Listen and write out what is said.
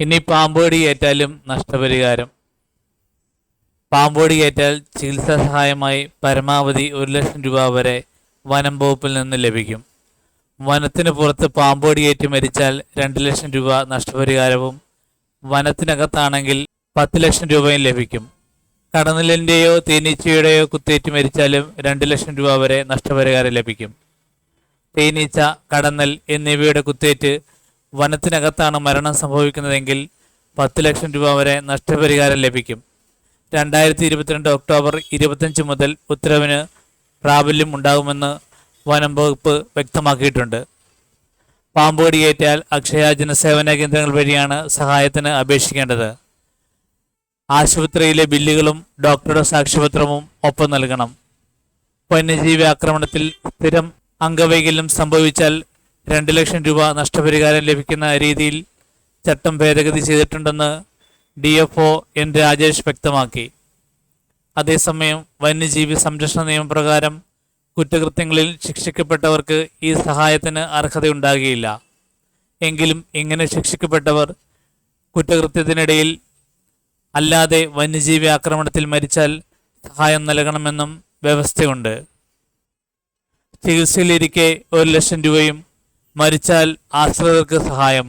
ഇനി പാമ്പോടി ഏറ്റാലും നഷ്ടപരിഹാരം. പാമ്പോടി ഏറ്റാൽ ചികിത്സാ സഹായമായി പരമാവധി ഒരു ലക്ഷം രൂപ വരെ വനം വകുപ്പിൽ നിന്ന് ലഭിക്കും. വനത്തിന് പുറത്ത് പാമ്പുകടിയേറ്റ് മരിച്ചാൽ രണ്ട് ലക്ഷം രൂപ നഷ്ടപരിഹാരവും വനത്തിനകത്താണെങ്കിൽ പത്ത് ലക്ഷം രൂപയും ലഭിക്കും. കടന്നിലിന്റെയോ തേനീച്ചയുടെയോ കുത്തേറ്റ് മരിച്ചാലും രണ്ട് ലക്ഷം രൂപ വരെ നഷ്ടപരിഹാരം ലഭിക്കും. തേനീച്ച കടന്നൽ എന്നിവയുടെ കുത്തേറ്റ് വനത്തിനകത്താണ് മരണം സംഭവിക്കുന്നതെങ്കിൽ പത്ത് ലക്ഷം രൂപ വരെ നഷ്ടപരിഹാരം ലഭിക്കും. രണ്ടായിരത്തി ഇരുപത്തിരണ്ട് ഒക്ടോബർ ഇരുപത്തഞ്ച് മുതൽ ഉത്തരവിന് പ്രാബല്യം ഉണ്ടാകുമെന്ന് വനം വകുപ്പ് വ്യക്തമാക്കിയിട്ടുണ്ട്. പാമ്പുകടിയേറ്റാൽ അക്ഷയ ജനസേവന കേന്ദ്രങ്ങൾ വഴിയാണ് സഹായത്തിന് അപേക്ഷിക്കേണ്ടത്. ആശുപത്രിയിലെ ബില്ലുകളും ഡോക്ടറുടെ സാക്ഷ്യപത്രവും ഒപ്പം നൽകണം. വന്യജീവി ആക്രമണത്തിൽ സ്ഥിരം അംഗവൈകല്യം സംഭവിച്ചാൽ രണ്ട് ലക്ഷം രൂപ നഷ്ടപരിഹാരം ലഭിക്കുന്ന രീതിയിൽ ചട്ടം ഭേദഗതി ചെയ്തിട്ടുണ്ടെന്ന് D F O N Rajesh വ്യക്തമാക്കി. അതേസമയം വന്യജീവി സംരക്ഷണ നിയമപ്രകാരം കുറ്റകൃത്യങ്ങളിൽ ശിക്ഷിക്കപ്പെട്ടവർക്ക് ഈ സഹായത്തിന് അർഹതയുണ്ടാകുകയില്ല എങ്കിലും ഇങ്ങനെ ശിക്ഷിക്കപ്പെട്ടവർ കുറ്റകൃത്യത്തിനിടയിൽ അല്ലാതെ വന്യജീവി ആക്രമണത്തിൽ മരിച്ചാൽ സഹായം നൽകണമെന്നും വ്യവസ്ഥയുണ്ട്. ചികിത്സയിലിരിക്കെ ഒരു ലക്ഷം രൂപയും മരിച്ചാൽ ആശ്രിതർക്ക് സഹായം.